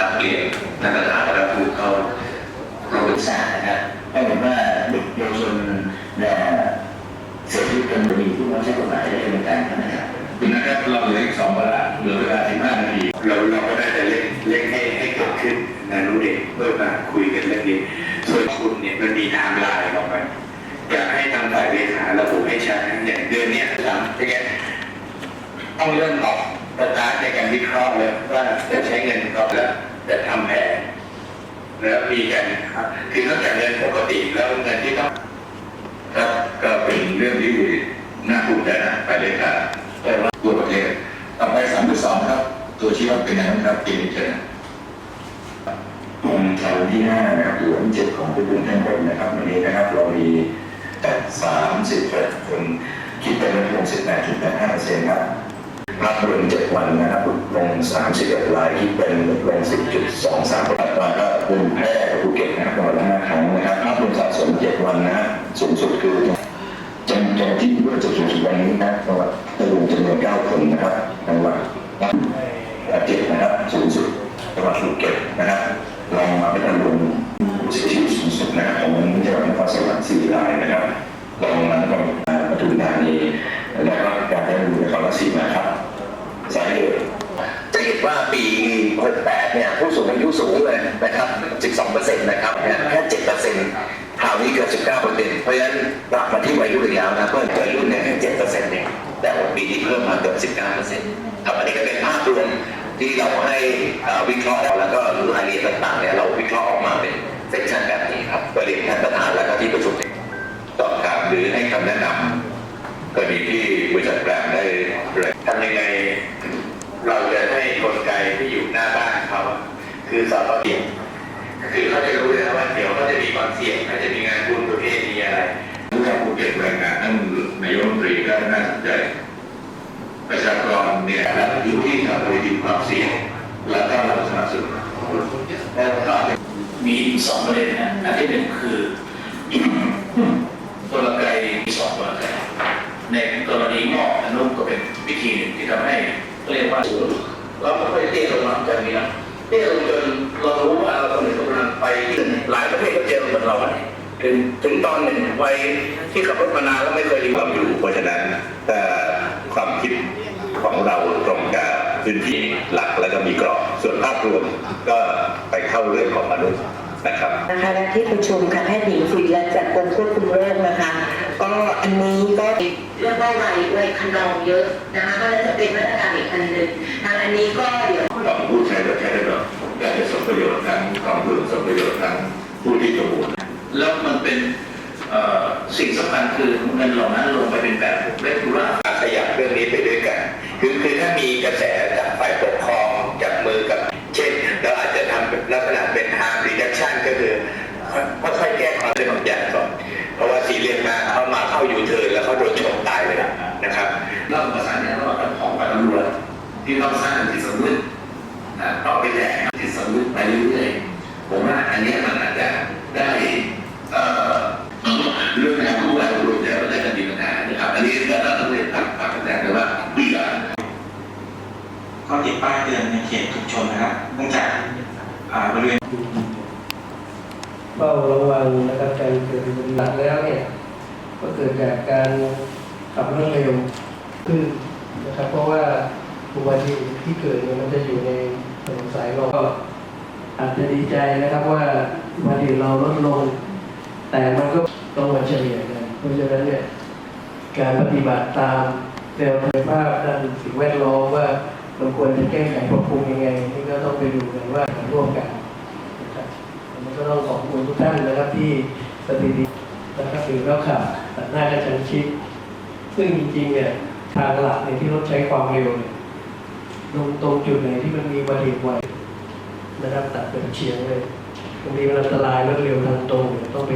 กับเรียนนักศึกษาและผู้เข้าร่วมศึกษานะครับก็เห็นว่าเด็กเยาวชนและเสียชีวิตกันมีผู้บังคับใช้กฎหมายได้ดำเนินการนะครับคุณนะครับเราเหลืออีกสองเวลาเหลือเวลาสิบห้านาทีเราเราก็ได้แต่เล่นเล่นให้ให้เกิดขึ้นนะรู้เด็กเพื่อมาคุยกันเรื่องนี้ส่วนคุณเนี่ยมันมีไทม์ไลน์ออกมาอยากให้ทางฝ่ายเลขาระบุให้ชัดอย่างเดือนนี้ยทำอย่างเงี้ต้องเริ่มออก สตาร์ทในการวิเคราะห์เลยว่าจะใช้เงินก็แล้วจะทำแผนแล้วมีกันครับคือนอกจากเงินปกติแล้วเงินที่ต้องครับก็เป็นเรื่องที่น่าภูมิใจนะไปเลยครับแต่ว่าตัวประเทศต่อไปสามที่สองครับ ตัวชี้วัดเป็นยังไงบ้างครับปีนี้เชิญตรงแถวที่ห้านะครับหรือว่าที่เจ็ดของพื้นที่ทั้งหมดนะครับวันนี้นะครับ เรามีแต่สามสิบคนคิดเป็นลงสิบแปดจุดแปดห้าเปอร์เซ็นต์ครับ รับรวมเจ็ดวันนะครับลงสามสิบเอ็ดรายคิดเป็นลงสิบจุดสองสามปร์เซ็นต์ก็เป็นแพร่ภูเก็ตนะครับวันละห้าครั้งนะครับรับรวมสะสมเจ็ดวันนะฮะสูงสุดคือจำจำที่ว่าจะสูงสุดวันนี้นะจังหวัดตะลุงจำนวนเก้าคนนะครับจังหวัดเจ็ดนะครับสูงสุดจังหวัดภูเก็ตนะครับลองมาเป็นอารมณ์เสียชีวิตสูงสุดนะครับของวันจังหวัดนครสวรรค์สี่รายนะครับลองมาแล้วก็ปทุมธานี แล้วก็การได้ดูในครราชสีมาครับสาเหตุจะเห็นว่าปี 68 เนี่ย ผู้สูงอายุสูงเลยนะครับ 12%นะครับเนี่ยแค่7%คราวนี้เกือบ19%เพราะฉะนั้นกลับมาที่วัยรุ่นแล้วนะเพิ่มวัยรุ่นเนี่ยแค่7%เองแต่ว่าปีนี้เพิ่มมาเกือบ19%ครับอันนี้ก็เป็นภาพรวมที่เราให้วิเคราะห์แล้วก็รายละเอียดต่างๆเนี่ยเราวิเคราะห์ออกมา ยทำยังไง เราจะให้กลไกที่อยู่หน้าบ้านเขาอะคือสอบเสี่ยงคือเขาจะรู้เลยนะว่าเดี๋ยวเขาจะมีความเสี่ยงเขาจะมีงานบุญประเภทนี้อะไรเมื่อผู้เก็บรายงานท่านนายกรัฐมนตรีก็น่าสนใจ ประชากรเนี่ยและอยู่ที่ทำให้มีความเสี่ยง แล้วก็เราสนับสนุนแล้วก็มีอยู่สองประเด็นนะอันที่หนึ่งคือกลไกมีสองกลไกในกรณีงอกอนุก็เป็นวิธีหนึ่งที่ทำให้เรียกว่าสูงเราไม่ค่อยเตี้ยลงมาจากนี้นะเตี้ยลงจนเรารู้ว่าเรากำลังกำลังไปหลายประเทศก็เจอเหมือนเราถึงถึงตอนหนึ่งวัยที่ขับรถมานานแล้วไม่เคยรีบความอยู่เพราะฉะนั้นถ้าความคิดของเราตรงกับพื้นที่หลักแล้วก็มีกรอบส่วนภาพรวมก็ไปเข้าเรื่องของมนุษย์นะครับนะคะและที่ประชุมค่ะแพทย์หญิงสุริรัตน์จากกรมควบคุมโรคนะคะ ก็อันนี้ก็เรื่องว่าวัยวัยคันองเยอะนะคะก็เลยจะเป็นมาตรการอีกอันหนึ่งทางอันนี้ก็เดี๋ยวของผู้ใช้รถใช้ถนนอยากจะสมประโยชน์ทั้งของผู้สมประโยชน์ทั้งผู้ที่จมูกแล้วมันเป็นสิ่งสำคัญคือเงินเหล่านั้นลงไปเป็นแบบเรกูล่าขยับเรื่องนี้ไปด้วยกัน คือคือถ้ามีกระแสจากฝ่ายปกครองจับมือกับ เช่นเราอาจจะทำลักษณะเป็น harm reduction ก็คือค่อยๆแก้ความเรื่องของยา ที่ต้องสร้างจิตสำนึกนะต่อไปแหล่จิตสำนึกไปเรื่อยๆผมว่าอันเนี้ยมันอาจจะได้เอ่อเรื่องการกู้การรวมแล้วได้กันมีปัญหานะครับอันนี้ก็ต้องเรียนฝากฝากกันแต่ว่าเบื่อก็ติดป้ายเตือนในเขตชุมชนนะครับเนื่องจากอ่าบริเวณเฝ้าระวังนะครับการเกิดอุบัติเหตุแล้วเนี่ยก็เกิดจากการขับรถเร็วขึ้นนะครับเพราะว่า อุบัติเหตุที่เกิดเนี่ยมันจะอยู่ในถนนสายรองก็อาจจะดีใจนะครับว่าอุบัติเหตุเราลดลง แต่มันก็ต้องมาเฉลี่ยกันเพราะฉะนั้นเนี่ยการปฏิบัติตามแนวทางภาพด้านสิ่งแวดล้อมว่าเราควรจะแก้ไขปรับปรุงยังไงนี่ก็ต้องไปดูกันว่าร่วมกันนะครับผมก็ต้องขอบคุณทุกท่านนะครับที่สถิตินะครับหรือเราขับตัดหน้ากระชั้นชิด ซึ่งจริงๆเนี่ยทางหลักเนี่ยที่รถใช้ความเร็วเนี่ย ตรงตรงจุดไหนที่มันมีอุบัติเหตุไวนะครับตัดเป็นเฉียงเลยบางทีมันอันตรายรถเร็วทางตรงเนี่ยต้องไป